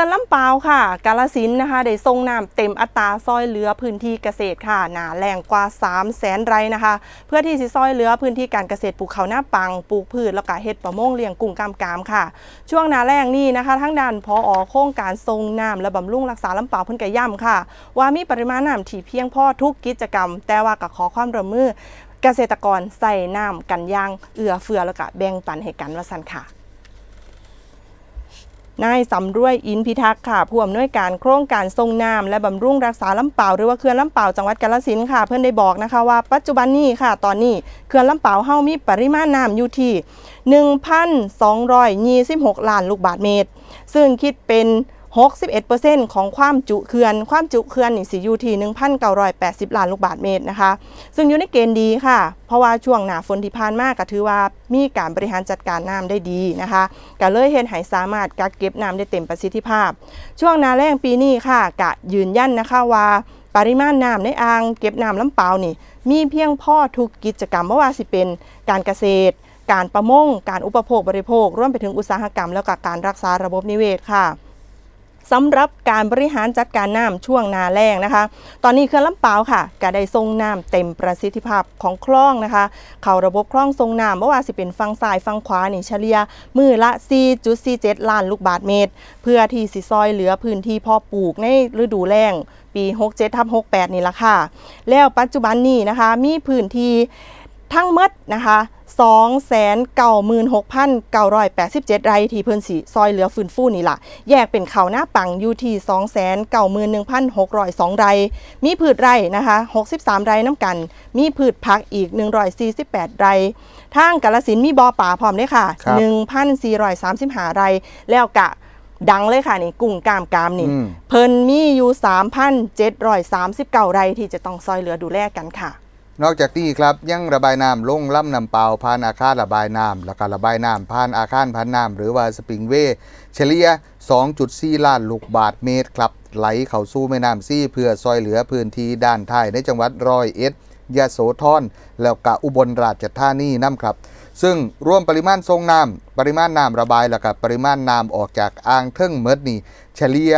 ขื่อนลำปาวค่ะ กาลสินธุ์นะคะได้ทรงน้ำเต็มอัตราซอยเหลือพื้นที่เกษตรค่ะหนาแรงกว่า 3 0 0แสนไร่นะคะ เพื่อที่สิซอยเหลือพื้นที่การเกษตรปลูกข้าวหน้าปังปลูกพืชแล้วก็เฮ็ดประมงเลี้ยงกุ้งกามกามค่ะ ช่วงหนาแรงนี่นะคะทั้งด้านพออโครงการทรงน้ำและบำรุงรักษาลำปาวเพิ่นก็ย้ำค่ะ ว่ามีปริมาณน้ำที่เพียงพอทุกกิจกรรม แต่ว่าก็ขอความร่วมมือเกษตรกรใส่น้ำกันย่างเอื้อเฟือแล้วก็แบ่งปันให้กันว่าสันค่ะ นายสำรวยอินพิทักษ์ค่ะผู้อำนวยการโครงการทรงน้ำและบำรุงรักษาลำเปล่าหรือว่าเขื่อนลำเปล่าจังหวัดกาฬสินธุ์ค่ะ เพื่อนได้บอกนะคะว่าปัจจุบันนี้ค่ะ ตอนนี้เขื่อนลำเปล่าเฮามีปริมาณน้ำอยู่ที่ 1,226 ล้านลูกบาศก์เมตร ซึ่งคิดเป็น 61%ของความจุเขื่อน ความจุเขื่อนนี่สิอยู่ที่1,980 ล้านลูกบาศก์เมตรนะคะ ซึ่งอยู่ในเกณฑ์ดีค่ะ เพราะว่าช่วงหนาฝนที่ผ่านมาก็ถือว่ามีการบริหารจัดการน้ำได้ดีนะคะก็เลยเห็นให้สามารถกักเก็บน้ำได้เต็มประสิทธิภาพ ช่วงหนาแรงปีนี้ค่ะกะยืนยันนะคะว่าปริมาณน้ำในอ่างเก็บน้ำลำเปล่านี่ มีเพียงพอทุกกิจกรรมไม่ว่าสิเป็นการเกษตร การประมง การอุปโภคบริโภค รวมไปถึงอุตสาหกรรม แล้วก็การรักษาระบบนิเวศค่ะ สำหรับการบริหารจัดการน้ำช่วงนาแรงนะคะ ตอนนี้เขื่อนลำเปาวค่ะก็ได้ทรงน้ำเต็มประสิทธิภาพของคลองนะคะ เข้าระบบคลองทรงน้ำไม่ว่าสิเป็นฝั่งซ้ายฝั่งขวานี่เฉลี่ยมือละ 4.47 ล้านลูกบาทเมตร เพื่อที่สิซอยเหลือพื้นที่เพอปลูกในฤดูแล้งปี 67ทับ68 นี่ละค่ะ แล้วปัจจุบันนี้นะคะมีพื้นที่ ทั้งหมดนะคะ296,987ไร่ที่เพิ่นสิซอยเหลือฟื้นฟูนี่ล่ะ แยกเป็นเขาวหน้าปังอยู่ที่291,602 ไร่มีพืชไร่นะคะ 63 ไร่น้ำกัน มีพืชผักอีก 148 ไร่ทางกาลสินธุ์มีบ่อป่าพร้อมเลยค่ะครับ1,435 ไร่แล้วกะดังเลยค่ะนี่กุ้งกามกามนี่อืมเพิ่นมีอยู่ 3,739 ไร่ที่จะต้องซอยเหลือดูแลกันค่ะ นอกจากนี้ครับยังระบายน้ำลงลำน้ำเปล่าผ่านอาคารระบายน้ำแล้วก็รระบายน้ำผ่านอาคารพันน้ำหรือว่าสปริงเวย์เฉลี่ย 2.4 ล้านลูกบาทเมตรครับไหลเข้าสู่แม่น้ำซี่เพื่อซอยเหลือพื้นที่ด้านท้ายในจังหวัดร้อยเอ็ดยะโสธรแล้วก็อุบลราชธานีน้ำครับ ซึ่งรวมปริมาณทรงน้ำปริมาณน้ำระบายแล้วก็ปริมาณน้ำออกจากอ่างเทิงเมดนี่เฉลี่ย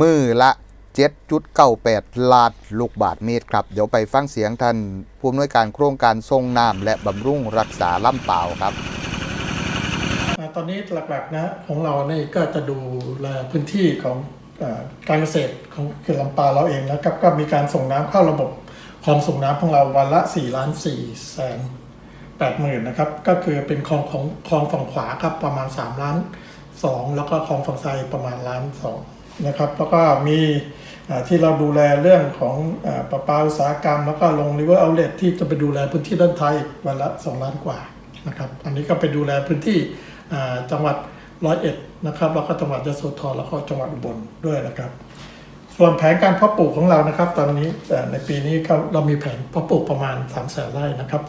มือละ 7.98ล้านลูกบาทเมตรครับ เดี๋ยวไปฟังเสียงท่านผู้อำนวยการโครงการทรงน้ำและบำรุงรักษาลำเปล่าครับ ตอนนี้หลักๆนะของเราเนี่ก็จะดูแลพื้นที่ของอการเกษตรของเขื่อนลำปาเราเองนะครับก็มีการส่งน้ำเข้าระบบความส่งน้ำของเราวันละ4ล้าน4แสน8หมื่นนะครับก็คือเป็นคลองของคลองฝั่งขวาครับประมาณ 3 ล้าน 2 แล้วก็คลองฝั่งซ้ายประมาณล้าน2 นะครับ แล้วก็มีที่เราดูแลเรื่องของอาประปาอุตสาหกรรม แล้วก็ลง river outlet ที่จะไปดูแลพื้นที่ด้านไทยวันละ 2 ล้านกว่านะครับ อันนี้ก็ไปดูแลพื้นที่จังหวัดร้อยเอ็ดนะครับ แล้วก็จังหวัดยโสธรแล้วก็จังหวัดอุบลด้วยนะครับ ส่วนแผนการเพาะปลูกของเรานะครับ ตอนนี้ในปีนี้เรามีแผนเพาะปลูกประมาณ3 0 0แสนไร่นะครับ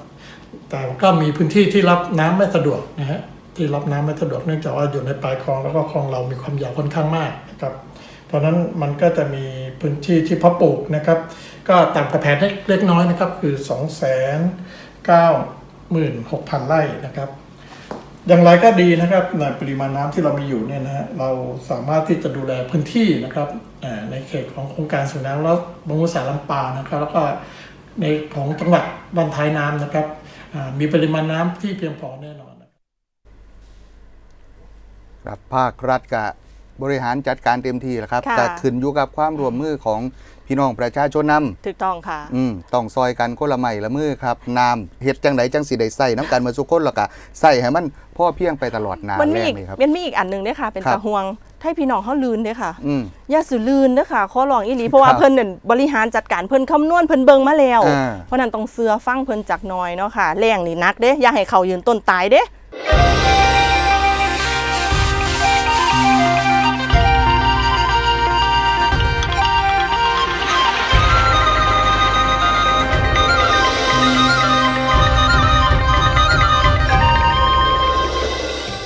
แต่ก็มีพื้นที่ที่รับน้ำไม่สะดวกนะฮะ ที่รับน้ำไม่สะดวกเนื่องจากว่าอยู่ในปลายคลองแล้วก็คลองเรามีความยาวค่อนข้างมากนะครับเพราะนั้นมันก็จะมีพื้นที่ที่เพาะปลูกนะครับ ก็ต่างกับแผนเล็กน้อยนะครับ คือ 2 9 6 0 0 0 ไร่นะครับ อย่างไรก็ดีนะครับในปริมาณน้ำที่เรามีอยู่เนี่ยนะฮะเราสามารถที่จะดูแลพื้นที่นะครับในเขตของโครงการส่งน้ำแล้วบางุสาลำปานะครับ แล้วก็ในของจังหวัดบันท้ายน้ำนะครับมีปริมาณน้ำที่เพียงพอแน่นอน ครับภาครัฐก็บริหารจัดการเต็มที่แล้วครับ ค่ะ แต่ขึ้นอยู่กับความร่วมมือของพี่น้องประชาชนนำถูกต้องค่ะ อืมต้องซอยกันคนละไม้ละมือครับน้ำเฮ็ดจังไดจังสิได้ใส่น้ำกันมาสุกคนแล้วก็ใส่ให้มันพ่อเพียงไปตลอดนามันมีแรอีกกเลยครับ มันมีอีกอันหนึ่งเด้อค่ะ เป็นครับ ตะห่วงให้พี่น้องเขาลืนเด้อค่ะอืม อย่าสุลืนเด้อค่ะขอร้องอีหลีเพราะว่าครับเพิ่นเนี่ยบริหารจัดการเพิ่นคำนวณเพิ่นเบิ่งมาแล้ว อ่า เพราะนั้นต้องเสือฟังเพิ่นจักหน่อยเนาะค่ะแรงนี่นักเด้อย่าให้เขายืนต้นตายเด้